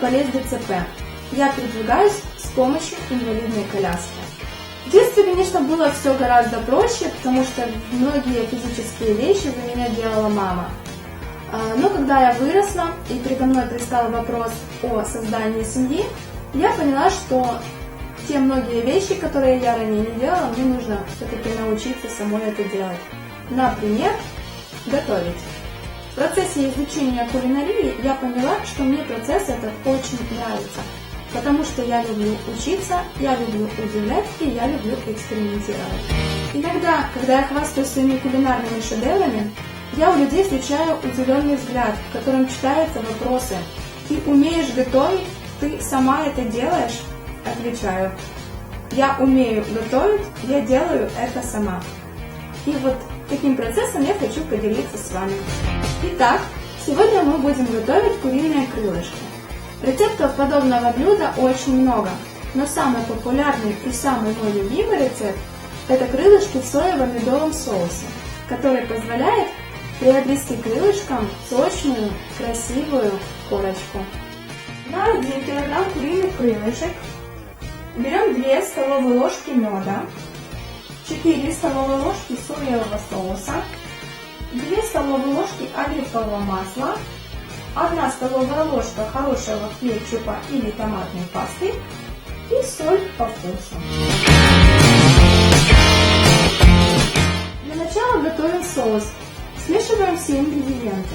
болезнь ДЦП. Я передвигаюсь с помощью инвалидной коляски. В детстве, конечно, было все гораздо проще, потому что многие физические вещи за меня делала мама. А, но когда я выросла и передо мной пристал вопрос о создании семьи, я поняла, что те многие вещи, которые я ранее не делала, мне нужно все-таки научиться самой это делать. Например, готовить. В процессе изучения кулинарии я поняла, что мне процесс этот очень нравится, потому что я люблю учиться, я люблю удивлять и я люблю экспериментировать. Иногда, когда я хвастаюсь своими кулинарными шедеврами, я у людей встречаю удивленный взгляд, в котором читаются вопросы. Ты умеешь готовить? Ты сама это делаешь? Отвечаю. Я умею готовить, я делаю это сама. И вот таким процессом я хочу поделиться с вами. Итак, сегодня мы будем готовить куриные крылышки. Рецептов подобного блюда очень много, но самый популярный и самый мой любимый рецепт – это крылышки в соево-медовом соусе, который позволяет приобрести крылышкам сочную, красивую корочку. На 1 кг куриных крылышек берем 2 столовые ложки меда, 4 столовые ложки соевого соуса, 2 столовые ложки оливкового масла, 1 столовая ложка хорошего кетчупа или томатной пасты и соль по вкусу. Для начала готовим соус. Смешиваем все ингредиенты.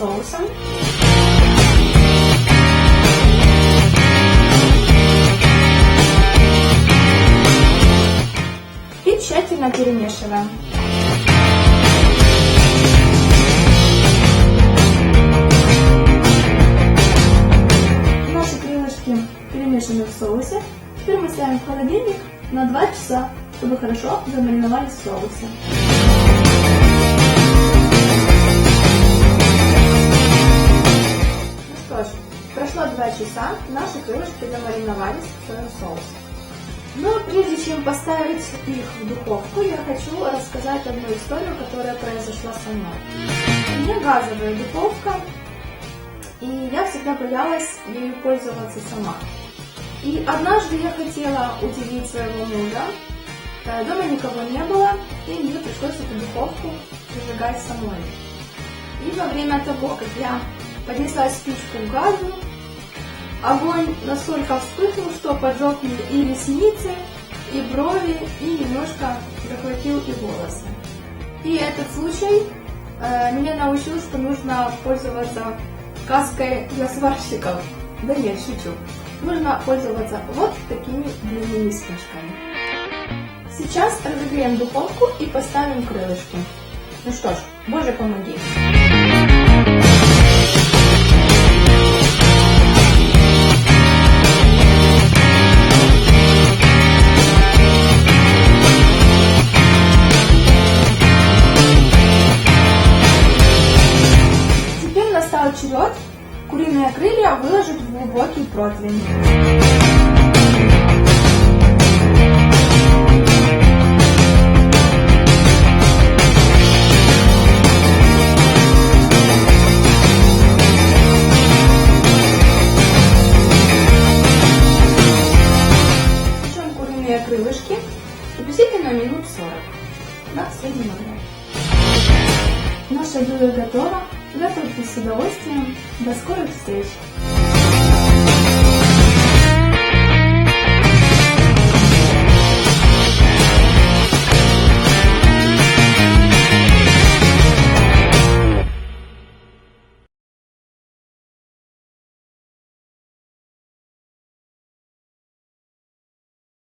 Соусом. И тщательно перемешиваем. Наши крылышки перемешаны в соусе. Теперь мы ставим в холодильник на 2 часа, чтобы хорошо замариновались в ж, прошло 2 часа, наши крылышки замариновались в своем соусе. Но прежде чем поставить их в духовку, я хочу рассказать одну историю, которая произошла со мной. У меня газовая духовка, и я всегда боялась ею пользоваться сама. И однажды я хотела удивить своего мужа, Э, дома никого не было, и мне пришлось эту духовку зажигать самой. И во время того, как я поднесла спичку к газу, огонь настолько вспыхнул, что поджег мне и ресницы, и брови, и немножко захватил и волосы. И этот случай э, меня научил, что нужно пользоваться каской для сварщиков. Да нет, шучу. Нужно пользоваться вот такими длинными спичками. Сейчас разогреем духовку и поставим крылышки. Ну что ж, Боже помоги. Глубокий. Печем куриные крылышки приблизительно минут 40 на среднем огне. Наше блюдо готово. Готовьте с удовольствием. До скорых встреч!